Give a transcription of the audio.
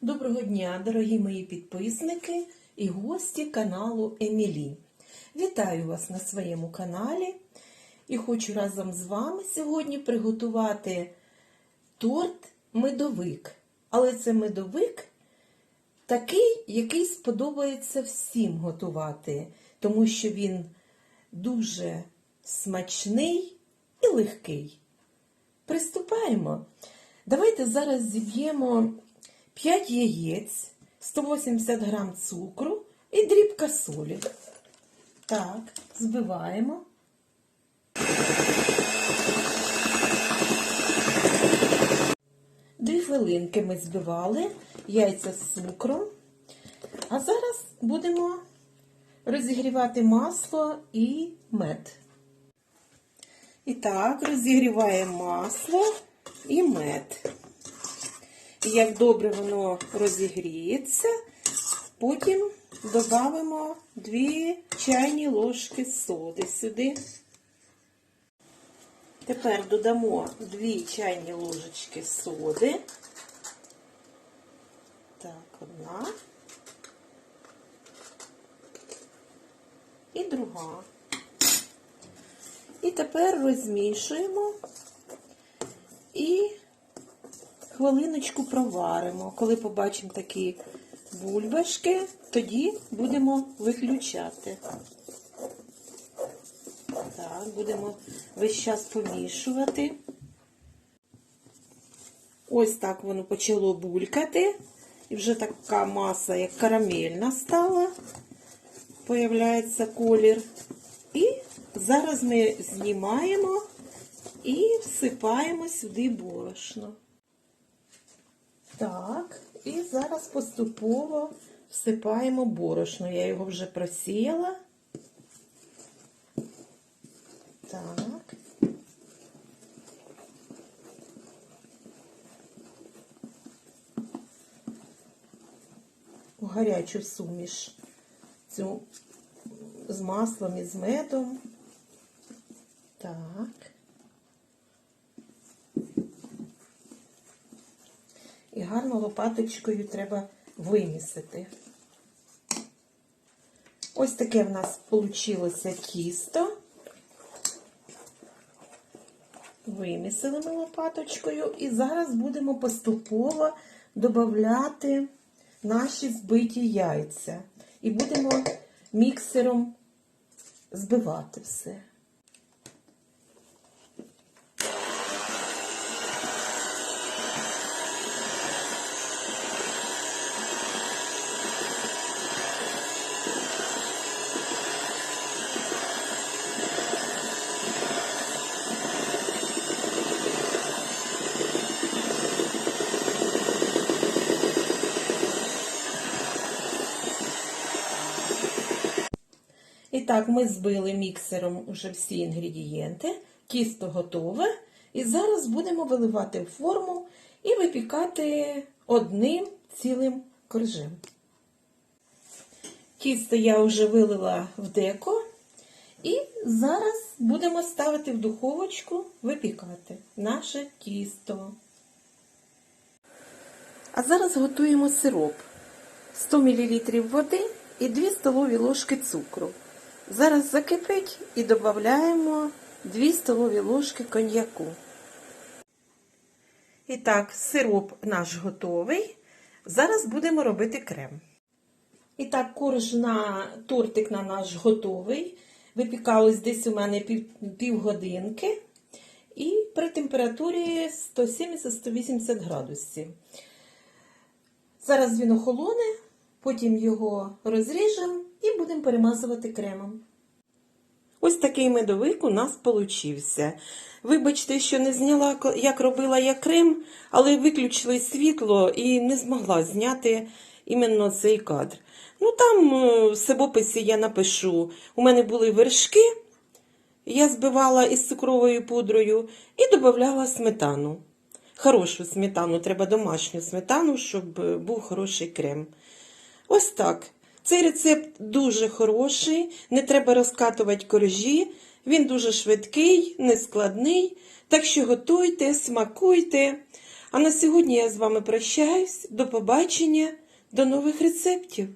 Доброго дня, дорогі мої підписники і гості каналу Емілі. Вітаю вас на своєму каналі і хочу разом з вами сьогодні приготувати торт медовик. Але це медовик такий, який сподобається всім готувати, тому що він дуже смачний і легкий. Приступаємо. Давайте зараз зіб'ємо 5 яєць, 180 грам цукру і дрібка солі. Так, збиваємо. Дві хвилинки ми збивали яйця з цукром. А зараз будемо розігрівати масло і мед. І так, розігріваємо масло і мед. І як добре воно розігріється, потім додамо 2 чайні ложки соди сюди. Тепер додамо 2 чайні ложечки соди. Так, одна. І друга. І тепер розмішуємо і хвилиночку проваримо. Коли побачимо такі бульбашки, тоді будемо виключати. Так, будемо весь час помішувати. Ось так воно почало булькати. І вже така маса, як карамельна стала, появляється колір. І зараз ми знімаємо і всипаємо сюди борошно. Так, і зараз поступово всипаємо борошно. Я його вже просіяла. Так. У гарячу суміш цю з маслом і з медом. Так. І гарно лопаточкою треба вимісити. Ось таке в нас вийшло тісто. Вимісили ми лопаточкою. І зараз будемо поступово додати наші збиті яйця. І будемо міксером збивати все. І так, ми збили міксером уже всі інгредієнти, тісто готове. І зараз будемо виливати форму і випікати одним цілим коржем. Тісто я вже вилила в деко. І зараз будемо ставити в духовочку випікати наше тісто. А зараз готуємо сироп. 100 мл води і 2 столові ложки цукру. Зараз закипить і додаємо 2 столові ложки коньяку. І так, сироп наш готовий. Зараз будемо робити крем. І так, корж на тортик на наш готовий. Випікалось десь у мене пів, півгодинки. І при температурі 170-180 градусів. Зараз він охолоне, потім його розріжемо і будемо перемазувати кремом. Ось такий медовик у нас получився. Вибачте, що не зняла, як робила я крем, але виключили світло і не змогла зняти іменно цей кадр. Ну там в себописі я напишу. У мене були вершки, я збивала із цукровою пудрою і додавала сметану. Хорошу сметану, треба домашню сметану, щоб був хороший крем. Ось так. Цей рецепт дуже хороший, не треба розкатувати коржі, він дуже швидкий, нескладний. Так що готуйте, смакуйте. А на сьогодні я з вами прощаюсь. До побачення, до нових рецептів!